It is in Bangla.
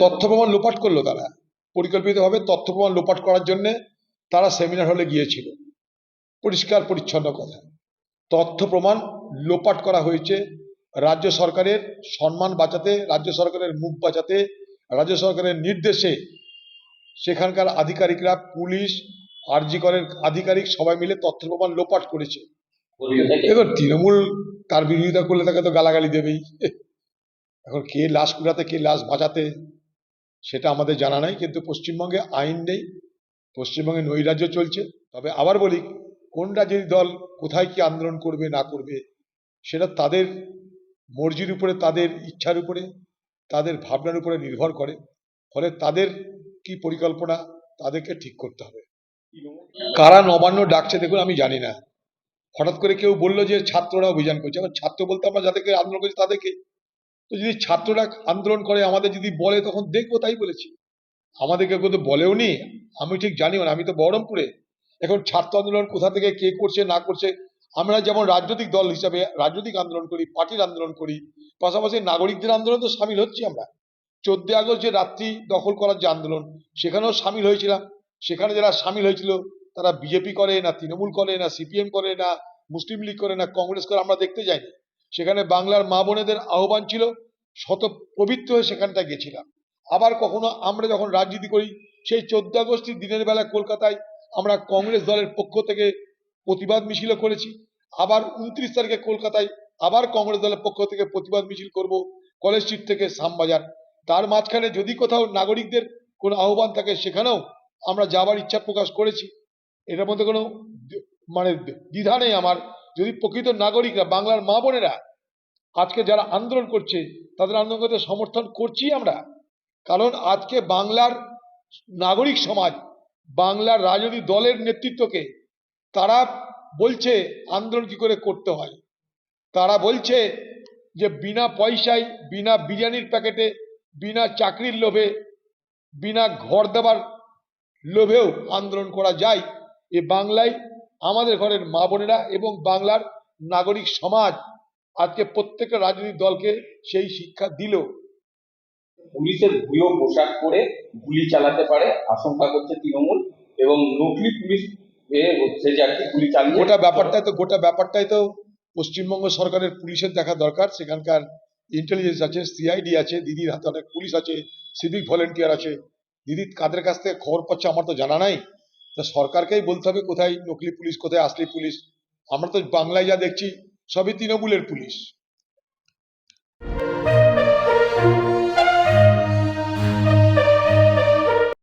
তথ্য প্রমাণ লোপাট করল তারা। পরিকল্পিতভাবে তথ্য প্রমাণ লোপাট করার জন্য তারা সেমিনার হলে গিয়েছিল। পরিষ্কার পরিচ্ছন্ন কথা। তথ্য প্রমাণ লোপাট করা হয়েছে রাজ্য সরকারের সম্মান বাঁচাতে রাজ্য সরকারের মুখ বাঁচাতে রাজ্য সরকারের নির্দেশে। সেখানকার আধিকারিকরা পুলিশ আরজি করের আধিকারিক সবাই মিলে তথ্য প্রমাণ লোপাট করেছে। এবার তৃণমূল তার বিরোধিতা করলে তাকে তো গালাগালি দেবেই। এখন কে লাশ কুড়াতে, কে লাশ বাঁচাতে, সেটা আমাদের জানা নাই, কিন্তু পশ্চিমবঙ্গে আইন নেই, পশ্চিমবঙ্গে নৈরাজ্য চলছে। তবে আবার বলি, কোন রাজ্যের দল কোথায় কি আন্দোলন করবে, না করবে, সেটা তাদের মর্জির উপরে, তাদের ইচ্ছার উপরে, তাদের ভাবনার উপরে নির্ভর করে। ফলে তাদের কি পরিকল্পনা, তাদেরকে ঠিক করতে হবে। কারা নবান্ন ডাকছে দেখুন, আমি জানি না। হঠাৎ করে কেউ বলল যে ছাত্ররা অভিযান করছে। এখন ছাত্র বলতে আমরা যাদেরকে আন্দোলন করছি, তাদেরকে তো যদি ছাত্ররা আন্দোলন করে, আমাদের যদি বলে, তখন দেখব, তাই বলেছি। আমাদেরকে কেউ তো বলেও নি। আমি ঠিক জানিও না, আমি তো বহরমপুরে। এখন ছাত্র আন্দোলন কোথা থেকে কে করছে, না করছে, আমরা যেমন রাজনৈতিক দল হিসাবে রাজনৈতিক আন্দোলন করি, পার্টির আন্দোলন করি, পাশাপাশি নাগরিকদের আন্দোলন তো সামিল হচ্ছি আমরা। চোদ্দই আগস্ট যে রাত্রি দখল করার যে আন্দোলন, সেখানেও সামিল হয়েছিলাম। সেখানে যারা সামিল হয়েছিল, তারা বিজেপি করে না, তৃণমূল করে না, সিপিএম করে না, মুসলিম লীগ করে না, কংগ্রেস করে, আমরা দেখতে যাইনি। সেখানে বাংলার মা বোনেদের আহ্বান ছিল, শত পবিত্র হয়ে সেখানটা গেছিলাম। আবার কখনো আমরা যখন রাজনীতি করি, সেই চোদ্দ আগস্টের দিনের বেলা কলকাতায় আমরা কংগ্রেস দলের পক্ষ থেকে প্রতিবাদ মিছিলও করেছি। আবার উনত্রিশ তারিখে কলকাতায় আবার কংগ্রেস দলের পক্ষ থেকে প্রতিবাদ মিছিল করব কলেজ স্ট্রিট থেকে শ্যামবাজার। তার মাঝখানে যদি কোথাও নাগরিকদের কোনো আহ্বান থাকে, সেখানেও আমরা যাবার ইচ্ছা প্রকাশ করেছি। এটার মধ্যে কোনো মানে দ্বিধা নেই আমার। যদি প্রকৃত নাগরিকরা, বাংলার মা বোনেরা আজকে যারা আন্দোলন করছে, তাদের আন্দোলন করতে সমর্থন করছি আমরা। কারণ আজকে বাংলার নাগরিক সমাজ, বাংলার রাজনৈতিক দলের নেতৃত্বকে তারা বলছে আন্দোলন কি করে করতে হয়। তারা বলছে যে বিনা পয়সায়, বিনা বিরিয়ানির প্যাকেটে, বিনা চাকরির লোভে, বিনা ঘর দেবার লোভেও আন্দোলন করা যায়। এ বাংলায় আমাদের ঘরের মা বোনেরা এবং বাংলার নাগরিক সমাজ আজকে প্রত্যেকটা রাজনৈতিক দলকে সেই শিক্ষা দিল। পুলিশের ভুয়ো পোশাক পরে গুলি চালাতে পারে আশঙ্কা করছে তৃণমূল এবং নকলি পুলিশ এ সেজে আর কি গুলি চালিয়ে গোটা ব্যাপারটাই তো গোটা ব্যাপারটাই তো পশ্চিমবঙ্গ সরকারের পুলিশের দেখা দরকার। সেখানকার ইন্টেলিজেন্স আছে সিআইডি আছে দিদির হাতে অনেক পুলিশ আছে সিভিক ভলেন্টিয়ার আছে। দিদি কাদের কাছ থেকে খবর পাচ্ছে আমার তো জানা নাই। তা সরকারকেই বলতে হবে কোথায় নকলি পুলিশ, কোথায় আসলি পুলিশ। আমরা তো বাংলায় যা দেখছি, সবই তৃণমূলের পুলিশ।